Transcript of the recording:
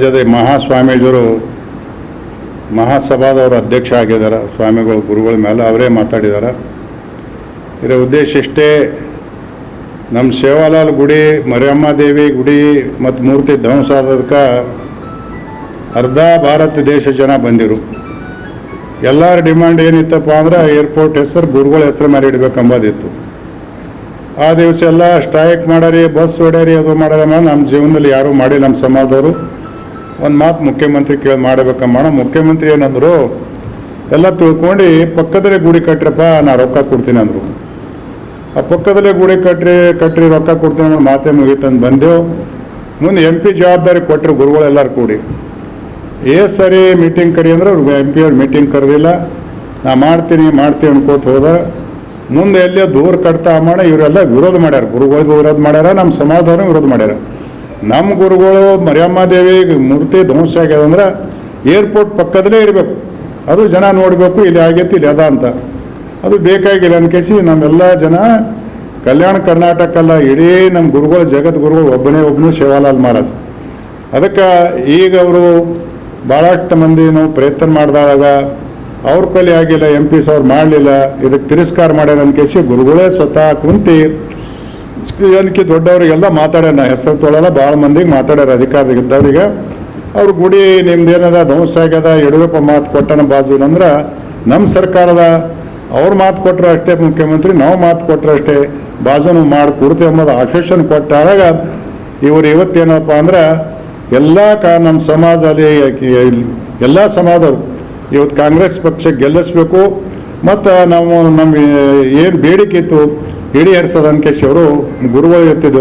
ರಾಜ್ಯದ ಮಹಾಸ್ವಾಮೀಜಿಯವರು ಮಹಾಸಭಾದವರು ಅಧ್ಯಕ್ಷ ಆಗಿದ್ದಾರೆ. ಸ್ವಾಮಿಗಳು, ಗುರುಗಳ ಮೇಲೆ ಅವರೇ ಮಾತಾಡಿದ್ದಾರೆ ಇದರ ಉದ್ದೇಶ ಇಷ್ಟೇ ನಮ್ಮ ಸೇವಾಲಾಲ್ ಗುಡಿ, ಮರಿಯಮ್ಮ ದೇವಿ ಗುಡಿ ಮತ್ತು ಮೂರ್ತಿ ಧ್ವಂಸ ಆದದಕ್ಕೆ ಅರ್ಧ ಭಾರತ ದೇಶ ಜನ ಬಂದಿರು. ಎಲ್ಲರ ಡಿಮ್ಯಾಂಡ್ ಏನಿತ್ತಪ್ಪ ಅಂದ್ರೆ ಏರ್ಪೋರ್ಟ್ ಹೆಸರು ಗುರುಗಳ ಹೆಸರು ಮೇಲೆ ಇಡಬೇಕಂಬೋದಿತ್ತು. ಆ ದಿವಸ ಎಲ್ಲ ಸ್ಟ್ರೈಕ್ ಮಾಡಾರಿ ಬಸ್ ಹೊಡ್ಯಾರಿ, ಅದು ಮಾಡ್ಯಾರ ನಮ್ಮ ಜೀವನದಲ್ಲಿ ಯಾರೂ ಮಾಡಿ ನಮ್ಮ ಸಮಾಜದವರು. ಒಂದು ಮಾತು ಮುಖ್ಯಮಂತ್ರಿ ಕೇಳಿ ಮಾಡಬೇಕಮ್ಮ ಮುಖ್ಯಮಂತ್ರಿ ಏನಂದ್ರು, ಎಲ್ಲ ತಿಳ್ಕೊಂಡು ಪಕ್ಕದಲ್ಲೇ ಗುಡಿ ಕಟ್ಟ್ರಪ್ಪ ನಾ ರೊಕ್ಕ ಕೊಡ್ತೀನಿ ಅಂದರು. ಆ ಪಕ್ಕದಲ್ಲೇ ಗುಡಿ ಕಟ್ಟ್ರಿ ಕಟ್ಟ್ರಿ ರೊಕ್ಕ ಕೊಡ್ತೀನಿ ಅನ್ನೋ ಮಾತೇ ಮುಗೀತಂದು ಬಂದೆವು. ಮುಂದೆ ಎಂ ಪಿ ಜವಾಬ್ದಾರಿ ಕೊಟ್ಟರು ಗುರುಗಳೆಲ್ಲರೂ ಕೂಡಿ. ಏ ಸರಿ ಮೀಟಿಂಗ್ ಕರಿ ಅಂದ್ರೆ, ಅವ್ರು ಎಂ ಪಿ ಅವ್ರು ಮೀಟಿಂಗ್ ಕರೆದಿಲ್ಲ. ನಾ ಮಾಡ್ತೀನಿ ಮಾಡ್ತೀನಿ ಅನ್ಕೋತ ಹೋದ ಮುಂದೆ ಎಲ್ಲೇ ದೂರ ಕಟ್ತಾ ಮಾಡ ಇವರೆಲ್ಲ ವಿರೋಧ ಮಾಡ್ಯಾರ. ಗುರುಗಳಿಗೆ ವಿರೋಧ ಮಾಡ್ಯಾರ ನಮ್ಮ ಸಮಾಜದವ್ರನ್ನ ವಿರೋಧ ಮಾಡ್ಯಾರ. ನಮ್ಮ ಗುರುಗಳು ಮರಿಯಮ್ಮ ದೇವಿ ಮೂರ್ತಿ ಧ್ವಂಸ ಆಗ್ಯದ ಅಂದ್ರೆ ಏರ್ಪೋರ್ಟ್ ಪಕ್ಕದಲ್ಲೇ ಇರಬೇಕು. ಅದು ಜನ ನೋಡಬೇಕು, ಇಲ್ಲಿ ಆಗೈತಿ, ಇಲ್ಲಿ ಅದ ಅಂತ. ಅದು ಬೇಕಾಗಿಲ್ಲ ಅನ್ಕೇಸಿ ನಮ್ಮೆಲ್ಲ ಜನ ಕಲ್ಯಾಣ ಕರ್ನಾಟಕ ಅಲ್ಲ ಇಡೀ ನಮ್ಮ ಗುರುಗಳು, ಜಗತ್ ಗುರುಗಳು ಒಬ್ಬನೇ ಒಬ್ಬನು ಶಿವಲಾಲ್ ಮಹಾರಾಜ್. ಅದಕ್ಕೆ ಈಗ ಅವರು ಭಾಳಷ್ಟು ಮಂದಿ ನಾವು ಪ್ರಯತ್ನ ಮಾಡಿದಾಗ ಅವ್ರ ಕಲಿ ಆಗಿಲ್ಲ, ಎಂ ಪಿ ಅವ್ರು ಮಾಡಲಿಲ್ಲ ಇದಕ್ಕೆ ತಿರಸ್ಕಾರ ಮಾಡ್ಯಾರ ಅನ್ಕೇಸಿ ಗುರುಗಳೇ ಸ್ವತಃ ಕುಂತಿ ಏನಕ್ಕೆ ದೊಡ್ಡವರಿಗೆಲ್ಲ ಮಾತಾಡ್ಯಾರ. ಹೆಸರು ತೊಳಲ್ಲ ಭಾಳ ಮಂದಿಗೆ ಮಾತಾಡ್ಯಾರ ಅಧಿಕಾರದಾಗಿದ್ದವ್ರಿಗೆ ಅವ್ರ ಗುಡಿ ನಿಮ್ದೇನದ, ಧ್ವಂಸ ಆಗ್ಯದ, ಯಡಿಯೂರಪ್ಪ ಮಾತು ಕೊಟ್ಟನ ಬಾಜು ಅಂದ್ರೆ ನಮ್ಮ ಸರ್ಕಾರದ ಅವ್ರು ಮಾತು ಕೊಟ್ಟರೆ ಅಷ್ಟೇ ಮುಖ್ಯಮಂತ್ರಿ, ನಾವು ಮಾತು ಕೊಟ್ಟರೆ ಅಷ್ಟೇ ಬಾಜುನು ಮಾಡಿ ಕೊಡ್ತೇವೆ ಎಂಬುದು ಆಶ್ವಾಸನೆ ಕೊಟ್ಟಾಗ ಇವರು ಇವತ್ತೇನಪ್ಪ ಅಂದ್ರೆ, ಎಲ್ಲ ಕಾ ನಮ್ಮ ಸಮಾಜ ಅಲ್ಲಿ ಎಲ್ಲ ಸಮಾಜದವ್ರು ಇವತ್ತು ಕಾಂಗ್ರೆಸ್ ಪಕ್ಷ ಗೆಲ್ಲಿಸ್ಬೇಕು. ಮತ್ತು ನಾವು ನಮಗೆ ಏನು ಬೇಡಿಕೆ ಇತ್ತು ಈಡೇರಿಸೋದು ಅನ್ಕೇಶ್ ಅವರು ಗುರುಗಳು ಎತ್ತಿದ್ದು